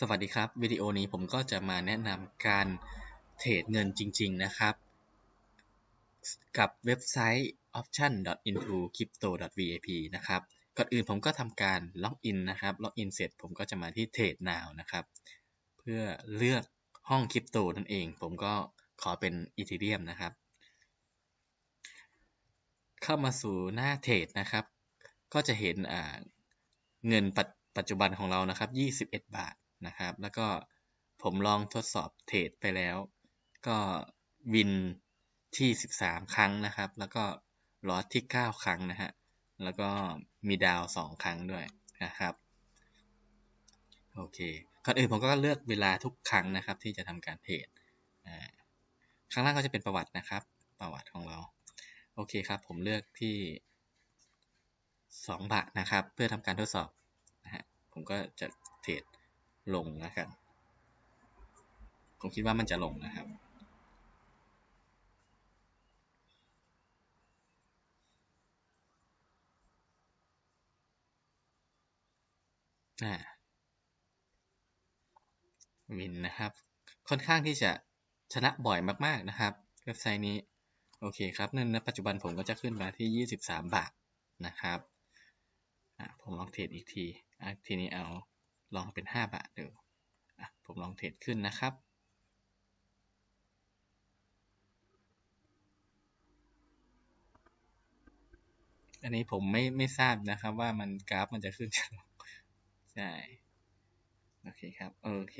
สวัสดีครับ วิดีโอนี้ผมก็จะมาแนะนำการเทรดเงินจริง ๆ นะครับ กับเว็บไซต์ option.into crypto.vip นะครับ ก่อนอื่นผมก็ทำการล็อกอินนะครับ ล็อกอินเสร็จผมก็จะมาที่ Trade Now นะครับ เพื่อเลือกห้องคริปโตนั่นเอง ผมก็ขอเป็นอีเทเรียมนะครับ เข้ามาสู่หน้าเทรดนะครับ ก็จะเห็นเงินปัจจุบันของเรานะครับ 21 บาท นะครับ แล้วก็ผมลองทดสอบเทรดไปแล้ว ก็วินที่ 13 ครั้งนะครับ แล้วก็ลอสที่ 9 ครั้งนะฮะ แล้วก็มีดาว 2 ครั้งด้วยนะครับ โอเคก่อนอื่นผมก็เลือกเวลาทุกครั้งนะครับ ที่จะทำการเทรดครั้งแรกก็จะเป็นประวัตินะครับ ประวัติของเรา โอเคครับ ผมเลือกที่ 2 บาทนะครับ เพื่อทำการทดสอบนะฮะ ผมก็จะเทรด ลงนะครับผมคิดว่ามันจะลงนะครับวินนะครับ ค่อนข้างที่จะชนะบ่อยมาก ๆ นะครับ เว็บไซต์นี้ โอเคครับนั่นณปัจจุบันผมก็จะขึ้นมาที่ 23 บาทนะครับผมลองเทรดอีกที ทีนี้เอา ลองเป็น 5 บาทดูผมลองเทรดขึ้นนะครับอันนี้ผมไม่ไม่ทราบนะครับว่ามันกราฟมันจะขึ้นจะลงใช่ โอเคครับ โอเค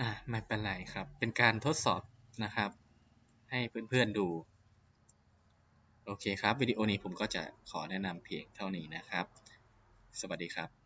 อะไม่เป็นไรครับ เป็นการทดสอบนะครับ ให้เพื่อนๆดู โอเคครับ วิดีโอนี้ผมก็จะขอแนะนำเพียงเท่านี้นะครับ สวัสดีครับ